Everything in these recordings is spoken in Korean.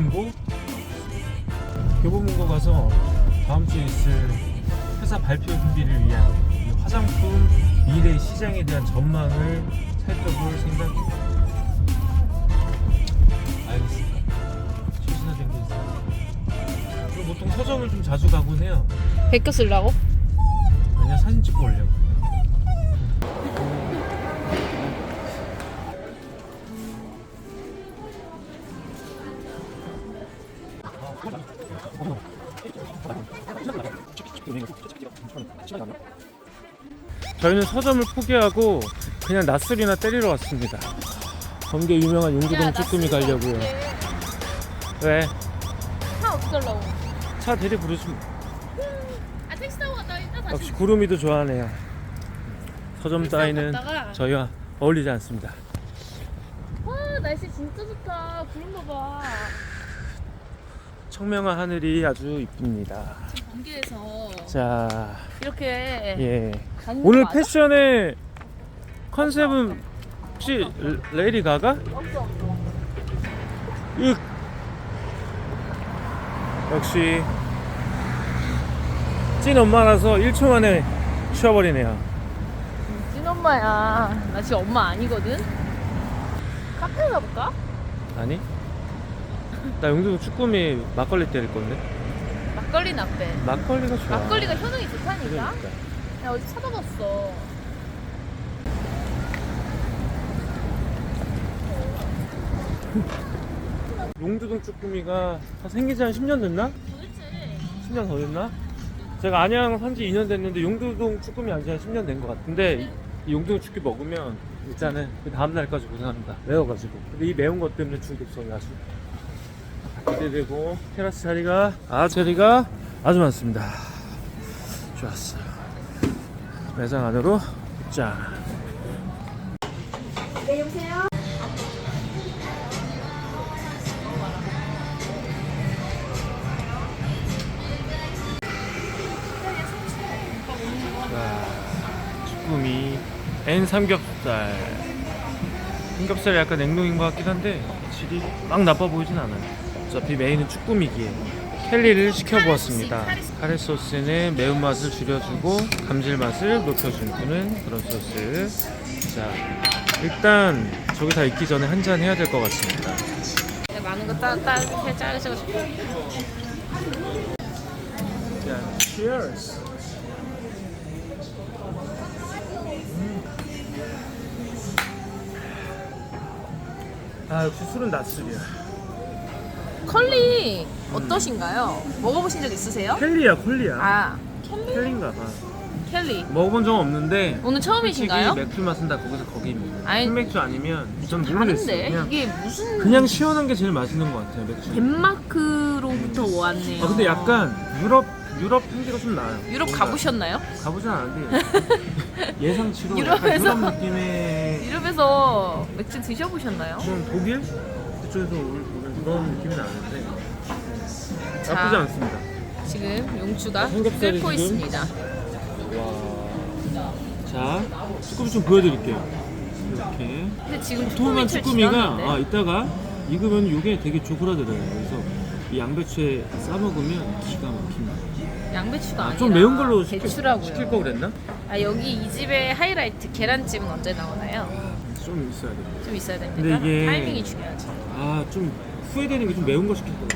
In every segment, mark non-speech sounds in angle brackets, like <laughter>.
교보문고 교보문고 가서 다음 주에 있을 회사 발표 준비를 위한 이 화장품 미래 시장에 대한 전망을 살펴볼 생각입니다. 알겠습니다. 최신화된 게 있어요. 그리고 보통 서점을 좀 자주 가곤 해요. 베껴 쓰려고? 그냥 사진 찍고 오려고. 저희는 서점을 포기하고 그냥 낯술이나 때리러 왔습니다. 번개 유명한 용두동 쭈꾸미 가려고요. 왜? 차 하려고? 차 대리 부르시면 아 택시 타고 갔다 이따 다시 역시 구름이도 좋아하네요. 서점 따위는 갔다가 저희와 어울리지 않습니다. 와 날씨 진짜 좋다 구름 봐봐 청명한 하늘이 아주 이쁩니다. 번개에서 자, 이렇게 예. 오늘 맞아? 패션의 컨셉은 혹시 레이디 가가? 없어 없어 윽. 역시 찐 엄마라서 1초 만에 쉬어버리네요. 찐 엄마야 나 지금 엄마 아니거든 카페 가볼까? 아니? 나 용두동 쭈꾸미 막걸리 때릴 건데. 막걸리 나빼 막걸리가 좋아. 막걸리가 효능이 좋다니까 그러니까. 나 어디 찾아봤어 <laughs> 용두동 쭈꾸미가 다 생긴 지한 10년 됐나? 도대체 10년 더 됐나? 제가 안양 산지 2년 됐는데 용두동 쭈꾸미 안지 한 10년 된 것 같은데 이 용두동 쭈꾸미 먹으면 일단은 그 다음 날까지 고생합니다 매워가지고 근데 이 매운 것 때문에 중독성이 아주 기대되고 테라스 자리가 아 자리가 아주 많습니다. 좋았어 매장 안으로 입장 자, 쭈꾸미 N 삼겹살. 삼겹살이 약간 냉동인 것 같긴 한데 질이 막 나빠 보이진 않아요 어차피 메인은 쭈꾸미기에 켈리를 시켜보았습니다. 카레 소스는 매운맛을 줄여주고 감질맛을 높여주는 그런 소스 자 일단 저기 다 익기 전에 한 잔 해야 될 것 같습니다. 많은 거 따뜻하게 짜르셔가지고 자, cheers. 아 역시 술은 낮술이야 컬리 어떠신가요? 먹어보신 적 있으세요? 켈리야 콜리야 아 켈리? 켈리인가 봐 켈리 먹어본 적은 없는데 오늘 처음이신가요? 솔직히 맥주 맛은 다 거기서 거기입니다 아니, 흰맥주 아니면 전 모르겠어요 다른데 그냥, 이게 무슨 그냥 시원한 게 제일 맛있는 것 같아요 맥주 덴마크로부터 왔네요 아 근데 약간 유럽 유럽 향기가 좀 나요 유럽 뭔가 가보셨나요? 가보진 않았는데 <laughs> 예상치로 약간 유럽에서- 유럽 느낌의 유럽에서 맥주 드셔보셨나요? 좀 독일 그쪽에서 올- 그런 느낌이 나는데 자. 나쁘지 않습니다 지금 용추가 삼겹살이 끓고 지금? 있습니다 와. 자, 쭈꾸미 좀 보여드릴게요. 이렇게. 근데 지금 쭈꾸미철 쭈꾸미가 지났는데 아 이따가 익으면 이게 되게 조그라들어요. 그래서 이 양배추에 싸 먹으면 기가 막힙니다. 양배추가 아, 아 니라 좀 매운 걸로 시킬, 배추라고요 시킬 거 그랬나? 아 여기 이 집의 하이라이트 계란찜은 언제 나오나요? 좀 있어야 돼. 좀 있어야 됩니다 이게- 타이밍이 중요하죠 아, 좀 후회되는 게 좀 매운 거 시킬 거예요.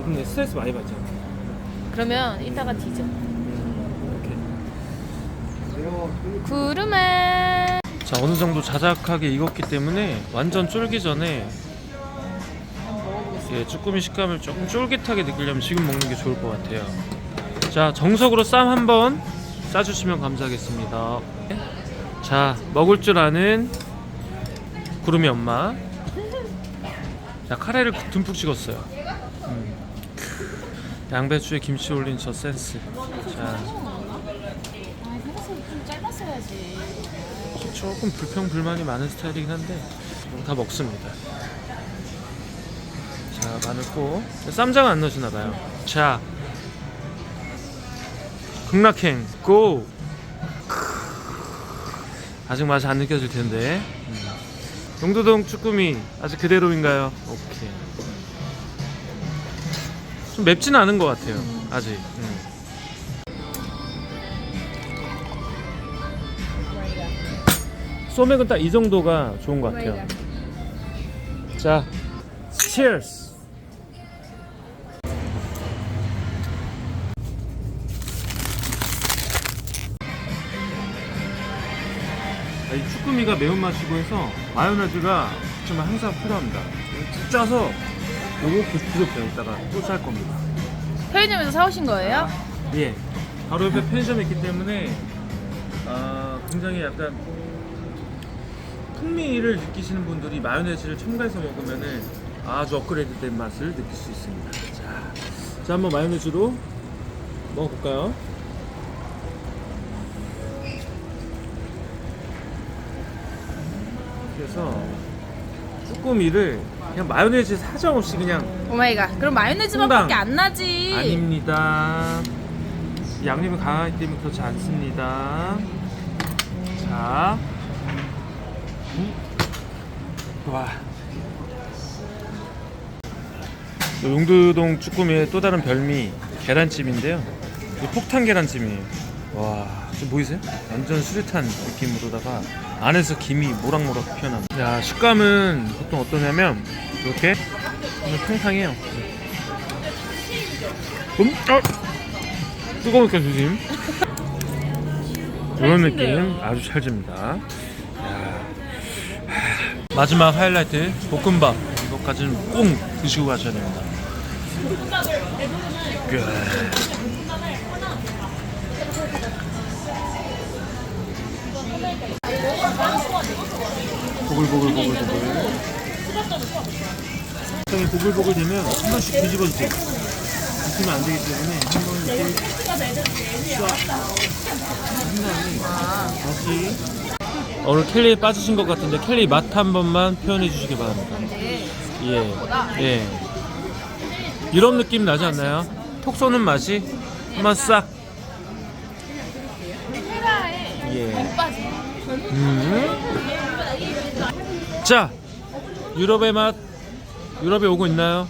요즘 스트레스 많이 받잖아. 그러면 이따가 뒤져. 구름에 자, 어느 정도 자작하게 익었기 때문에 완전 쫄기 전에 예, 쭈꾸미 식감을 조금 쫄깃하게 느끼려면 지금 먹는 게 좋을 것 같아요. 자, 정석으로 쌈 한번 싸주시면 감사하겠습니다. 자, 먹을 줄 아는 구름이 엄마. 자, 카레를 듬뿍 찍었어요. 음. 양배추에 김치 올린 저 센스. 자, 조금 불평 불만이 많은 스타일이긴 한데 다 먹습니다. 자 마늘 고 쌈장 안 넣으시나 봐요. 자 극락행 고. 아직 맛이 안 느껴질 텐데. 음. 용도동 쭈꾸미 아직 그대로인가요? 오케이. 좀 맵지는 않은 것 같아요. 아직. 음. 소맥은 딱 이 정도가 좋은 것 같아요. 자, cheers. 이 쭈꾸미가 매운맛이고 해서 마요네즈가 정말 항상 필요합니다. 푹 짜서 요거 그 부드럽게 이따가 또짤 겁니다. 편의점에서 사오신 거예요? 예. 바로 옆에 편의점이 있기 때문에 아, 굉장히 약간 풍미를 느끼시는 분들이 마요네즈를 첨가해서 먹으면은 아주 업그레이드된 맛을 느낄 수 있습니다. 자, 자 한번 마요네즈로 먹어볼까요? 그래서 쭈꾸미를 그냥 마요네즈 사정 없이 그냥 오마이갓. 그럼 마요네즈 맛밖에 안 나지. 아닙니다. 양념이 강하기 때문에 그렇지 않습니다. 자, 음. 와. 용두동 쭈꾸미의 또 다른 별미 계란찜인데요. 이 폭탄 계란찜이에요. 와, 좀 보이세요? 완전 수류탄 느낌으로다가 안에서 김이 모락모락 피어납니다. 야, 식감은 보통 어떠냐면 이렇게 오늘 탕탕해요. 음, 아! 뜨거우니까 조심. <laughs> 이런 느낌 아주 찰집니다. 야. 하, 마지막 하이라이트 볶음밥 이것까지는 꼭 드시고 가셔야 됩니다. 그. 보글보글보글보글. 적당히 보글보글 되면 한 번씩 뒤집어주세요. 있으면 안 되기 때문에 한 번 이렇게 쫙한 다음에 다시 오늘 켈리에 빠지신 것 같은데 켈리 맛 한 번만 표현해 주시기 바랍니다. 예, 예. 이런 느낌 나지 않나요? 톡 쏘는 맛이 한번 싹. 예. 음. 자, 유럽의 맛. 유럽에 오고 있나요?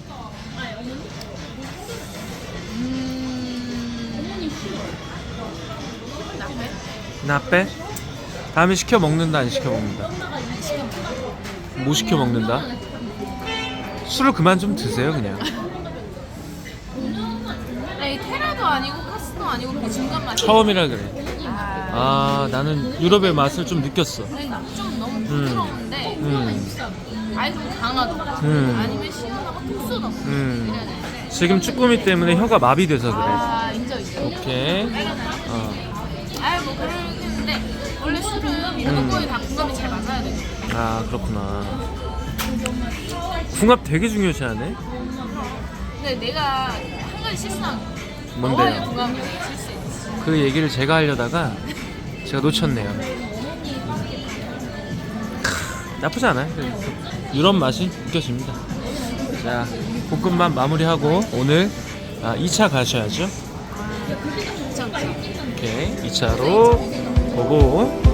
나빼? 다음에 시켜 먹는다 안 시켜 먹는다? 뭐 시켜 먹는다? 술을 그만 좀 드세요 그냥. 아니 테라도 아니고 카스도 아니고 그 중간 맛이. 처음이라 그래. 아, 아 나는 유럽의 맛을 좀 느꼈어. 그러니까 좀 너무 부드러운데 음, 아예 좀 강하다. 음. 아니면 시원하고 톡 쏘다. 음. 이래야 되는데. 지금 쭈꾸미 때문에 혀가 마비돼서 그래. 아 인정 인정. 오케이. 어. 아유 뭐 그러는데 원래 술은 이런 거에 다 궁합이 잘 맞아야 돼. 아 그렇구나. 궁합 되게 중요시하네. 근데 내가 한 가지 실수한 거. 뭔데요? 너와의 궁합이 실수했지. 그 얘기를 제가 하려다가 제가 놓쳤네요. 크, 나쁘지 않아요. 유럽 맛이 느껴집니다. 자, 볶음밥 마무리하고 오늘 아, 2차 가셔야죠. 괜찮죠. 오케이, 2차로 보고